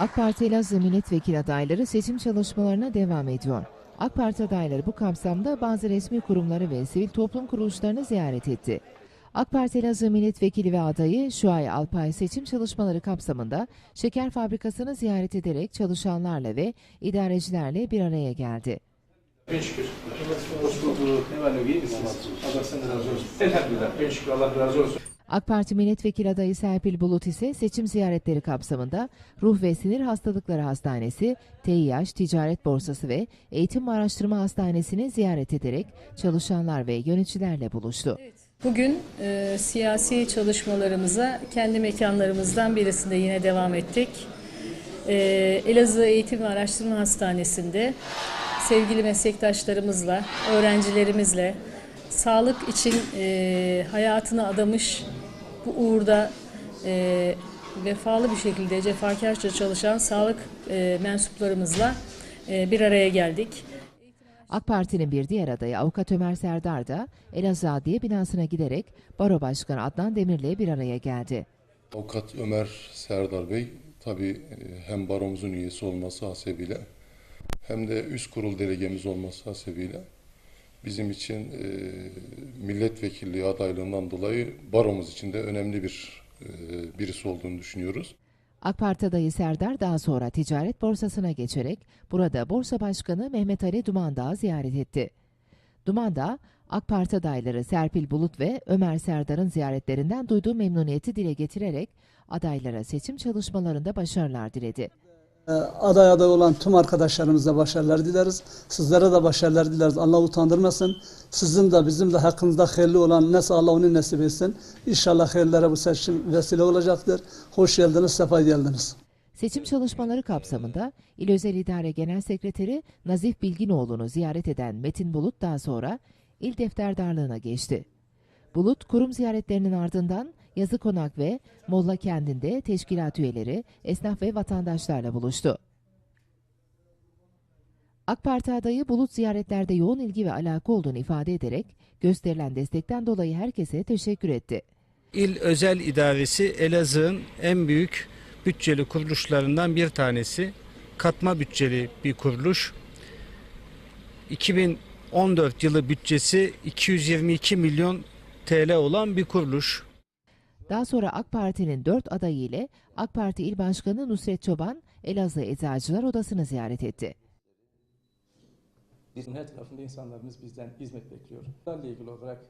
AK Parti Elazığ milletvekili adayları seçim çalışmalarına devam ediyor. AK Parti adayları bu kapsamda bazı resmi kurumları ve sivil toplum kuruluşlarını ziyaret etti. AK Parti Elazığ milletvekili ve adayı Şuay Alpay seçim çalışmaları kapsamında şeker fabrikasını ziyaret ederek çalışanlarla ve idarecilerle bir araya geldi. Ben şükür. Hoş bulduk. Ne var ne iyi misiniz? Allah senden razı olsun. Elhamdülillah. Ben şükür Allah razı olsun. AK Parti milletvekili adayı Serpil Bulut ise seçim ziyaretleri kapsamında Ruh ve Sinir Hastalıkları Hastanesi, TİH Ticaret Borsası ve Eğitim Araştırma Hastanesi'ni ziyaret ederek çalışanlar ve yöneticilerle buluştu. Bugün e, siyasi çalışmalarımıza kendi mekanlarımızdan birisinde yine devam ettik. E, Elazığ Eğitim ve Araştırma Hastanesi'nde sevgili meslektaşlarımızla, öğrencilerimizle sağlık için e, hayatını adamış bu uğurda e, vefalı bir şekilde cefakarca çalışan sağlık e, mensuplarımızla e, bir araya geldik. AK Parti'nin bir diğer adayı Avukat Ömer Serdar da Elazığ Adliye binasına giderek Baro Başkanı Adnan Demir'le bir araya geldi. Avukat Ömer Serdar Bey tabii e, hem baromuzun üyesi olması hasebiyle hem de üst kurul delegemiz olması hasebiyle bizim için e, milletvekilliği adaylığından dolayı baromuz için de önemli bir e, birisi olduğunu düşünüyoruz. AK Parti adayı Serdar daha sonra ticaret borsasına geçerek burada borsa başkanı Mehmet Ali Dumandağ'ı ziyaret etti. Dumandağ, AK Parti adayları Serpil Bulut ve Ömer Serdar'ın ziyaretlerinden duyduğu memnuniyeti dile getirerek adaylara seçim çalışmalarında başarılar diledi. Ee, aday aday olan tüm arkadaşlarımıza başarılar dileriz. Sizlere de başarılar dileriz. Allah utandırmasın. Sizin de bizim de hakkınızda hayırlı olan neyse Allah onu nasip etsin. İnşallah hayırlara bu seçim vesile olacaktır. Hoş geldiniz, sefa geldiniz. Seçim çalışmaları kapsamında İl Özel İdare Genel Sekreteri Nazif Bilginoğlu'nu ziyaret eden Metin Bulut daha sonra İl Defterdarlığına geçti. Bulut, kurum ziyaretlerinin ardından Yazı Konak ve Molla Kendi'nde teşkilat üyeleri, esnaf ve vatandaşlarla buluştu. AK Parti adayı Bulut ziyaretlerde yoğun ilgi ve alaka olduğunu ifade ederek gösterilen destekten dolayı herkese teşekkür etti. İl Özel İdaresi Elazığ'ın en büyük bütçeli kuruluşlarından bir tanesi. Katma bütçeli bir kuruluş. 2014 yılı bütçesi 222 milyon TL olan bir kuruluş. Daha sonra AK Parti'nin dört adayı ile AK Parti İl Başkanı Nusret Çoban, Elazığ Eczacılar Odası'nı ziyaret etti. Bizim her tarafında insanlarımız bizden hizmet bekliyor. Bunlarla ilgili olarak